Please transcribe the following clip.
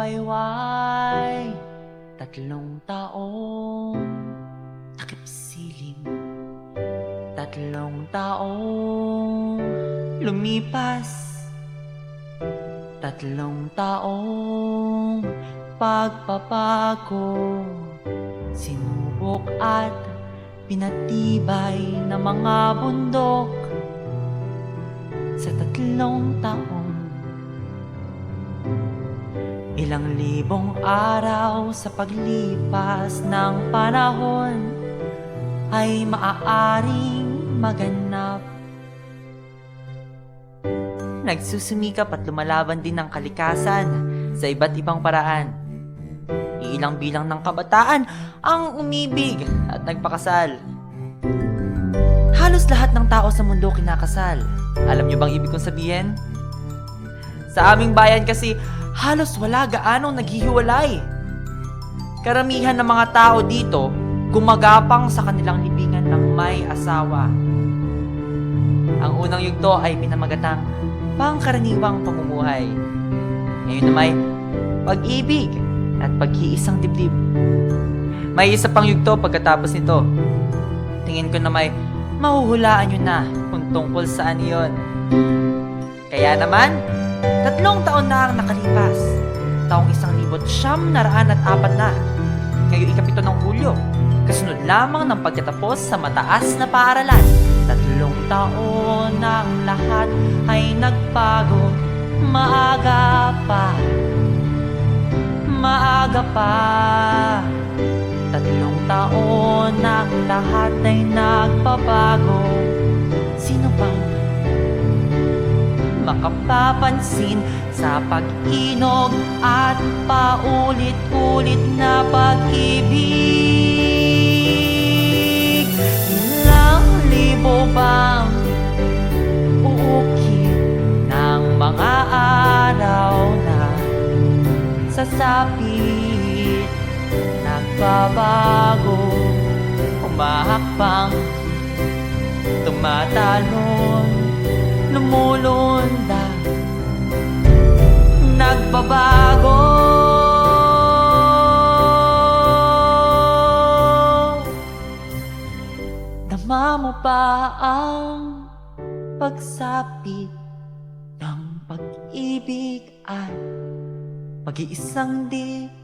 Nawayway Tatlong taong Takip silim. Tatlong taong Lumipas. Tatlong taong Pagpapago Sinubok at Pinatibay ng mga bundok. Sa tatlong taong Ilang libong araw sa paglipas ng panahon ay maaaring maganap. Nagsusumikap at lumalaban din ng kalikasan sa iba't ibang paraan. Iilang bilang ng kabataan ang umibig at nagpakasal. Halos lahat ng tao sa mundo kinakasal. Alam niyo bang ibig kong sabihin? Sa aming bayan kasi, halos wala gaanong naghihiwalay. Karamihan ng mga tao dito, gumagapang sa kanilang libingan ng may asawa. Ang unang yugto ay pinamagatang pangkaraniwang pamumuhay. Ngayon na may pag-ibig at pag-iisang dibdib. May isa pang yugto pagkatapos nito. Tingin ko na may mahuhulaan nyo na kung tungkol saan yon. Kaya naman, Tatlong taon na ang nakalipas. Taong isang libot siyam na raan at apat na. Ngayon ikapito ng Hulyo. Kasunod lamang ng pagkatapos sa mataas na paaralan. Tatlong taon ang lahat ay nagbago. Maaga pa. Maaga pa. Tatlong taon ang lahat ay nagbabago. Makapapansin sa pag-inog at paulit-ulit na pag-ibig. Ilang libo bang uukit ng mga araw na sasapit, nagbabago, umahakbang, tumatalon, lumulundag Nagbabago Dama mo ba ang pagsapit ng pag-ibig at pag-iisang dibdib?